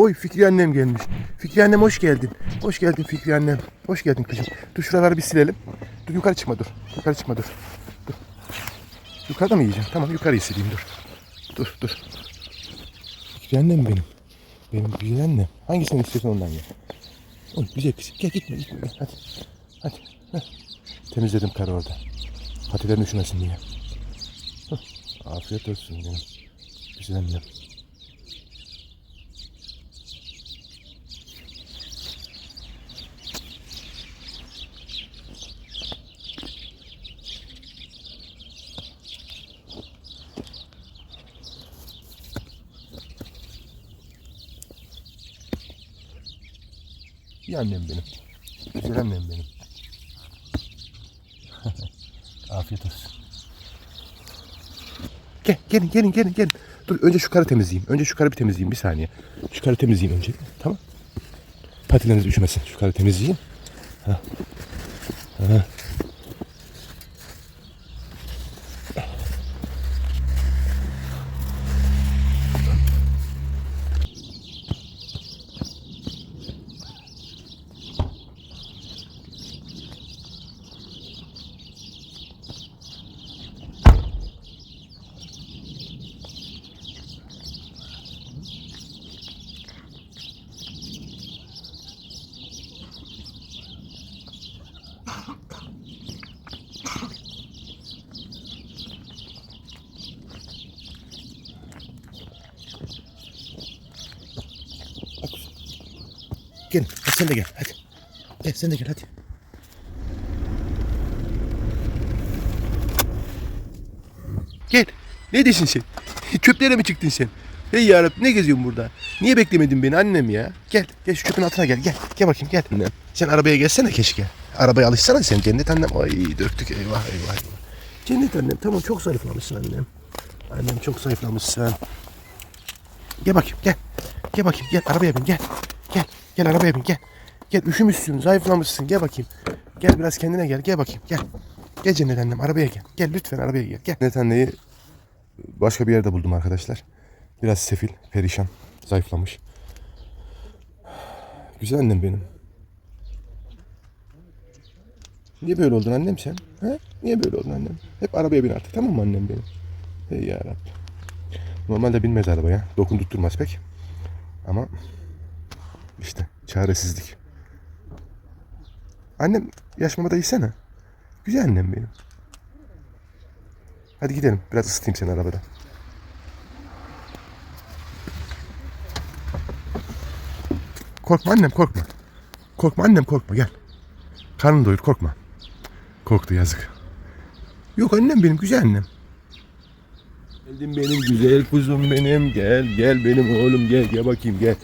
Oy Fikri annem gelmiş. Fikri annem hoş geldin. Hoş geldin Fikri annem. Hoş geldin kızım. Dur şuraları bir silelim. Dur yukarı çıkma dur. Yukarı çıkma dur. Dur. Yukarıda mı yiyeceğim? Tamam yukarıyı sileyim dur. Dur dur. Fikri annem benim. Benim güzel annem. Hangisini istiyorsan ondan ye. Oy güzel kızım. Gel gitme gitme. Hadi. Hadi. Heh. Temizledim karı orada. Patilerin üşümesin diye. Hah. Afiyet olsun benim. Güzel annem. İyi annem benim. Güzel annem benim. Afiyet olsun. Gel, gelin, gelin, gelin, gelin. Dur önce şu karı temizleyeyim. Önce şu karı bir temizleyeyim bir saniye. Şu karı temizleyeyim önce. Tamam. Patileriniz üşümesin. Şu karı temizleyeyim. Ha. Ha. Gel, hadi sen de gel, hadi. Gel, sen de gel, hadi. Gel. Ne diyorsun sen? Çöplere mi çıktın sen? Hey yarabbim ne geziyorsun burada? Niye beklemedin beni annem ya? Gel, gel şu çöpün altına gel, gel. Gel bakayım gel. Annem. Sen arabaya gelsene keşke. Arabaya alışsana sen cennet annem. Ay döktük eyvah eyvah eyvah. Cennet annem tamam çok zayıflamışsın annem. Annem çok zayıflamışsın. Gel bakayım gel. Gel bakayım gel arabaya bin gel. Gel gel arabaya bin gel. Gel üşümüşsün zayıflamışsın gel bakayım. Gel biraz kendine gel gel bakayım gel. Gel Cennet annem arabaya gel. Gel lütfen arabaya gel. Gel. Cennet anneyi başka bir yerde buldum arkadaşlar. Biraz sefil, perişan, zayıflamış. Güzel annem benim. Niye böyle oldun annem sen? Ha? Niye böyle oldun annem? Hep arabaya bin artık tamam mı annem benim? Ey yarabbim. Normalde binmez arabaya. Dokundurtturmaz pek. Ama işte çaresizlik. Annem yaş mama da yesene. Güzel annem benim. Hadi gidelim. Biraz ısıtayım seni arabada. Korkma annem korkma. Korkma annem korkma gel. Karnını doyur korkma. Korktu yazık. Yok annem benim güzel annem. Geldim benim güzel kuzum benim gel gel benim oğlum gel gel bakayım gel.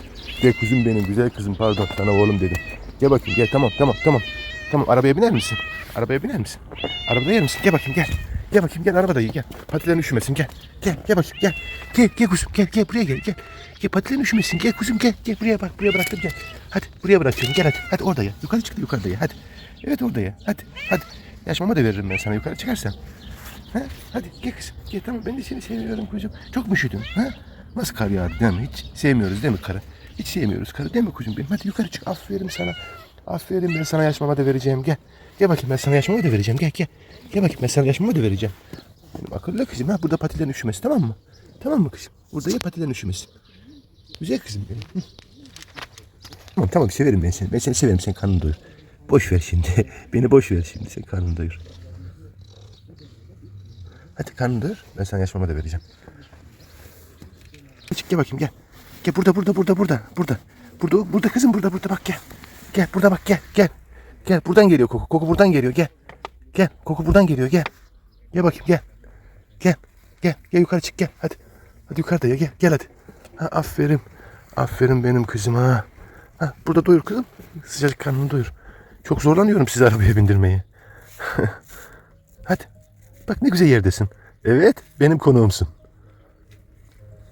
Gel kuzum benim güzel kızım pardon sana oğlum dedim. Gel bakayım gel tamam tamam tamam. Tamam arabaya biner misin? Arabaya biner misin? Arabada yer misin? Gel bakayım gel. Gel bakayım gel arabada iyi gel. Patilerin üşümesin gel. Gel gel bakayım gel. Gel gel kuzum gel gel buraya gel gel. Gel patilerin üşümesin gel kuzum gel. Gel buraya bak buraya bıraktım gel. Hadi buraya bırakıyorum gel hadi. Hadi orada ya. Yukarı çık yukarıda ya hadi. Evet orada ya hadi hadi. Yaş mama da veririm ben sana yukarı çıkarsan. Ha? Hadi gel kızım. Gel tamam ben de seni seviyorum kuzum. Çok mu üşüdün? Ha? Nasıl kar yağdı değil mi? Hiç sevmiyoruz değil mi karı? Hiç sevmiyoruz karı değil mi kuzum benim? Hadi yukarı çık. Aferin sana. Aferin ben sana yaş da vereceğim. Gel. Gel bakayım ben sana yaş da vereceğim. Gel gel. Gel bakayım ben sana yaş da vereceğim. Benim akıllı kızım ha. Burada patilerin üşümesi tamam mı? Tamam mı kızım? Burada ya patilerin üşümesi. Güzel kızım benim. Tamam tamam severim ben seni. Ben seni severim. Sen karnını doyur. Boş ver şimdi. Beni boş ver şimdi. Sen karnını doyur. Hadi karnını doyur. Ben sana yaş da vereceğim. Çık gel bakayım gel. Gel burada burada burada burada. Burada. Burada burada kızım burada burada bak gel. Gel burada bak gel gel. Gel buradan geliyor koku. Koku buradan geliyor gel. Gel koku buradan geliyor gel. Gel bakayım gel. Gel. Gel. Gel yukarı çık gel. Hadi. Hadi yukarıda ya gel. Gel hadi. Ha, aferin. Aferin benim kızıma. Ha, burada doyur kızım. Sıcacık karnını doyur. Çok zorlanıyorum sizi arabaya bindirmeyi. hadi. Bak ne güzel yerdesin. Evet benim konuğumsun.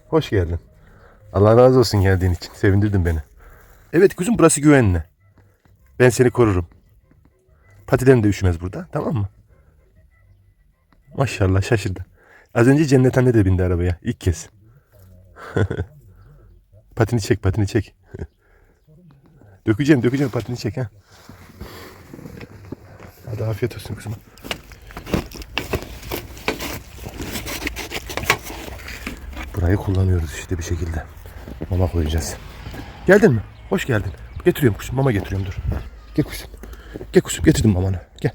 Hoş geldin. Allah razı olsun geldiğin için. Sevindirdin beni. Evet kuzum burası güvenli. Ben seni korurum. Patilerin de üşümez burada. Tamam mı? Maşallah şaşırdı. Az önce Cennet anne de bindi arabaya. ilk kez. Patini çek patini çek. dökeceğim dökeceğim patini çek ha. Hadi afiyet olsun kızım. Burayı kullanıyoruz işte bir şekilde. Mama koyacağız. Geldin mi? Hoş geldin. Getiriyorum kuşum. Mama getiriyorum dur. Gel kuşum. Gel kuşum getirdim mamanı. Gel.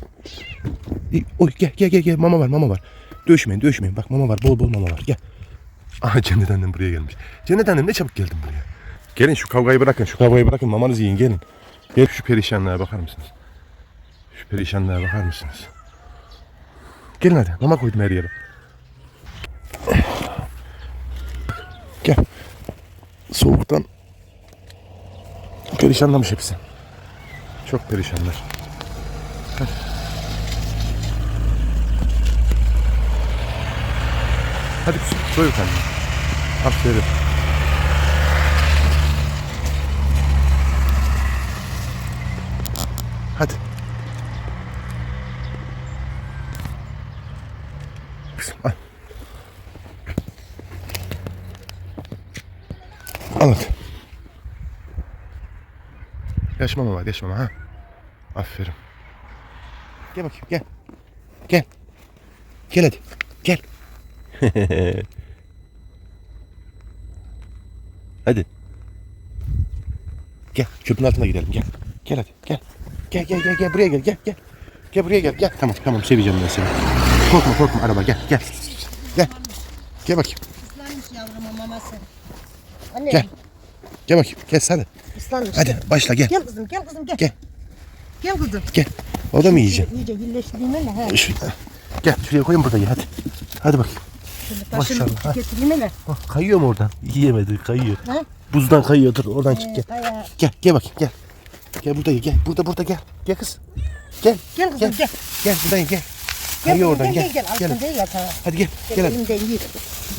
Oy, gel gel gel gel mama var mama var. Dövüşmeyin dövüşmeyin. Bak mama var bol bol mama var. Gel. Aha Cennet annem buraya gelmiş. Cennet annem ne çabuk geldin buraya. Gelin şu kavgayı bırakın. Şu kavgayı bırakın. Mamanızı yiyin gelin. Gel şu perişanlığa bakar mısınız? Şu perişanlığa bakar mısınız? Gelin hadi. Mama koydum her yere. Gel. Perişanlamış hepsi. Çok perişanlar. Hadi. Kuzum, doyur kendini. Aferin. Hadi. Kızım al. Al hadi. Yaş mama var, yaş mama ha. Aferin. Gel bakayım, gel. Gel. Gel hadi. Gel. hadi. Gel, köprünün altına gidelim, gel. Gel hadi, gel. Gel, gel, gel, gel, buraya gel, gel, gel. Gel buraya gel, gel. Tamam, tamam, seveceğim ben seni. Korkma, korkma, araba, gel, gel. Gel. Gel bakayım, Islanmış yavrumun maması. Anne. Gel. Gel bakayım, gel hadi. Islanmış. Hadi, başla, gel. Gel kızım gel kızım gel. Gel. Gel kızım. Gel. O da mı yiyeceksin? İyice birleştireyim hele. He. Gel, şuraya koyayım burada ye, hadi. Hadi bakayım. Şimdi taşını Maşallah, getireyim hele. Bak, kayıyor mu oradan? Yiyemedi, kayıyor. Ha? Buzdan kayıyor, dur oradan çık gel. Bayağı- Gel, gel bakayım, gel. Gel burada ye, gel. Burada, burada gel. Gel kız. Gel. Gel kızım Gel. gel. Gel buradan ye, gel. Gel Kayıyor oradan, gel. gel. Gel. Altında ya sana. Hadi gel, Gel, hadi. elimden yiyeyim.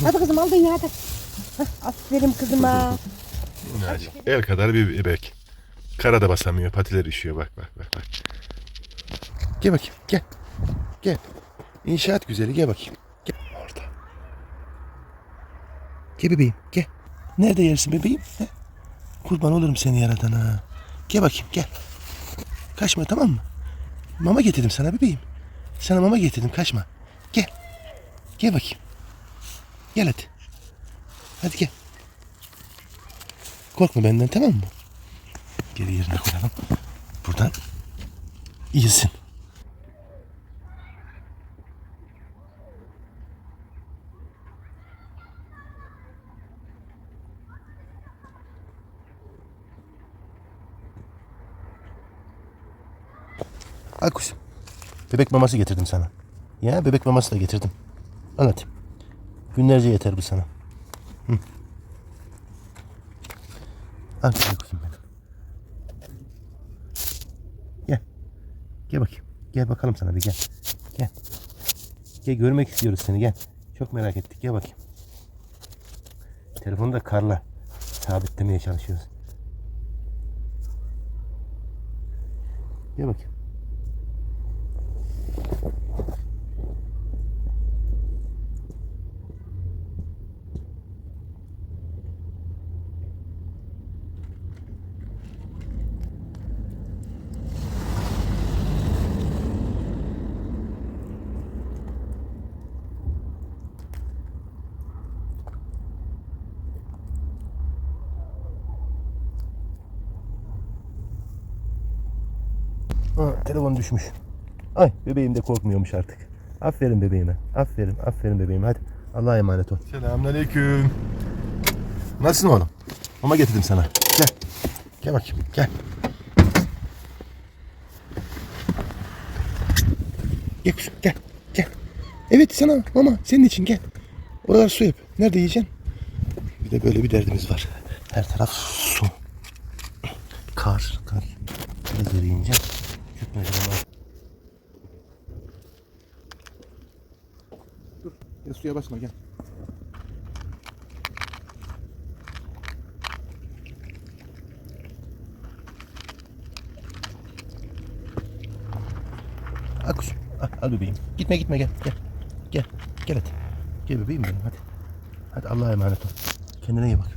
Hadi kızım aldın ya hadi. Hah, aferin kızıma. El kadar bir bebek. Karada basamıyor, patiler üşüyor. Bak, bak, bak, bak. Gel bakayım, gel. Gel. İnşaat güzeli, gel bakayım. Gel orada. Gel bebeğim, gel. Nerede yersin bebeğim? He? Kurban olurum seni yaradan ha. Gel bakayım, gel. Kaçma tamam mı? Mama getirdim sana bebeğim. Sana mama getirdim, kaçma. Gel. Gel bakayım. Gel hadi. Hadi gel. Korkma benden tamam mı? Geri yerine koyalım. Buradan iyisin. Al kuzum. Bebek maması getirdim sana. Ya bebek maması da getirdim. Hadi. Günlerce yeter bu sana. Al güzel kuzum benim. Gel. Gel bakayım. Gel bakalım sana bir gel. Gel. Gel görmek istiyoruz seni gel. Çok merak ettik gel bakayım. Telefonu da karla sabitlemeye çalışıyoruz. Gel bakayım. Ha, telefon düşmüş. Ay bebeğim de korkmuyormuş artık. Aferin bebeğime. Aferin, aferin bebeğime. Hadi Allah'a emanet ol. Selamünaleyküm. Nasılsın oğlum? Mama getirdim sana. Gel. Gel bakayım. Gel. Gel kuzum gel. Gel. Evet sana mama senin için gel. Oralar su hep. Nerede yiyeceksin? Bir de böyle bir derdimiz var. Her taraf su. Kar, kar. Biraz eriyince var. Dur, ya suya basma gel. Al kuzum, al, al bebeğim. Gitme gitme gel, gel. Gel, gel hadi. Gel bebeğim benim hadi. Hadi Allah'a emanet ol. Kendine iyi bak.